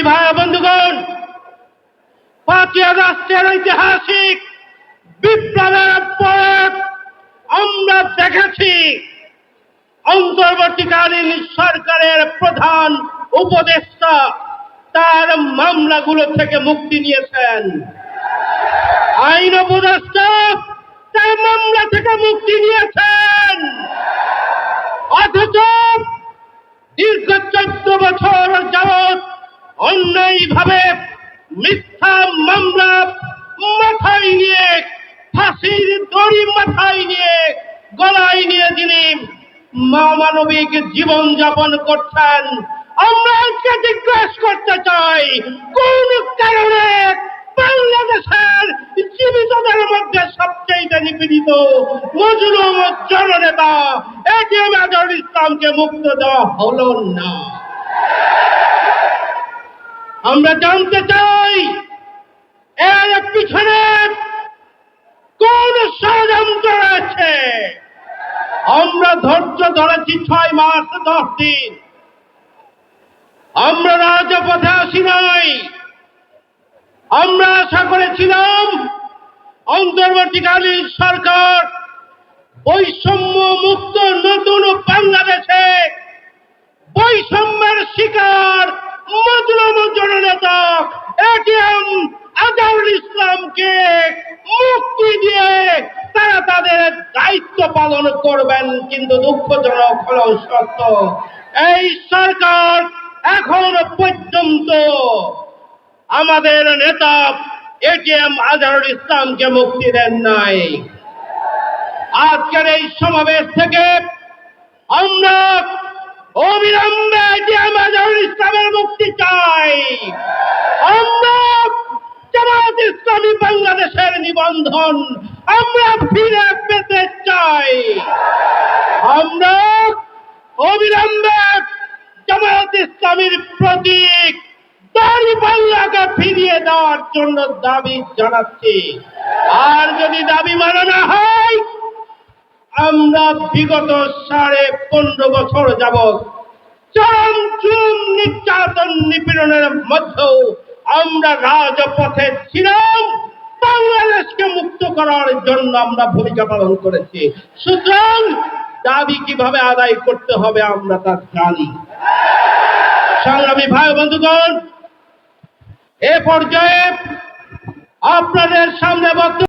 সংগ্রামী ভাই বন্ধুগণ, পাঁচই আগস্টের ঐতিহাসিক বিপ্লবের পর আমরা দেখেছি অন্তর্বর্তীকালীন সরকারের প্রধান উপদেষ্টা তার মামলাগুলো থেকে মুক্তি নিয়েছেন। আইন উপদেষ্টা তার মামলা থেকে মুক্তি নিয়েছেন। অন্যায়ভাবে মিথ্যা মামলা মাথায় নিয়ে, ফাঁসির দড়ি মাথায় নিয়ে, গলায় নিয়ে যিনি মানবিক জীবন যাপন করছেন, আমরা আজকে জিজ্ঞেস করতে চাই, কোন কারণে বাংলাদেশের জীবিতদের মধ্যে সবচেয়ে নিপীড়িত মজলুম জননেতা এটিএম আজহারুল ইসলামকে মুক্ত দেওয়া হলো না? আমরা জানতে চাই, এর পিছনে কোন ষড়যন্ত্র রয়েছে? আমরা ধৈর্য ধরেছি ছয় মাস, দশ দিন। আমরা রাজপথে আসি নাই। আমরা আশা করেছিলাম, অন্তর্বর্তীকালীন সরকার বৈষম্য মুক্ত নতুন বাংলাদেশে বৈষম্যের শিকার মজলুম জননেতা, এটিএম আজহারুল ইসলামকে মুক্তি দিয়ে তারা তাদের দায়িত্ব পালন করবেন, কিন্তু দুঃখজনক হল সত্য, এই সরকার এখন পর্যন্ত আমাদের নেতা এটিএম আজহারুল ইসলামকে মুক্তি দেন নাই। আজকের এই সমাবেশ থেকে আমরা অবিলম্বে এটিএম আজহারুল ইসলামের মুক্তি চাই। আমরা ইসলামী বাংলাদেশের নিবন্ধন, আমরা ফিরে পেতে চাই। আমরা অবিলম্বে জামাত ইসলামীর প্রতীক দাঁড়িপাল্লাকে ফিরিয়ে দেওয়ার জন্য দাবি জানাচ্ছি। আর যদি দাবি মানা না হয়, আমরা বিগত সাড়ে পনেরো বছর যাবৎ চরম চুম নির্যাতন নিপীড়নের মধ্যেও আমরা রাজপথে ছিলাম। বাংলাদেশকে মুক্ত করার জন্য আমরা ভূমিকা পালন করেছি। সুতরাং দাবি কীভাবে আদায় করতে হবে আমরা তা জানি। সংগ্রামী ভাই বন্ধুগণ, এ পর্যায়ে আপনাদের সামনে বক্তব্য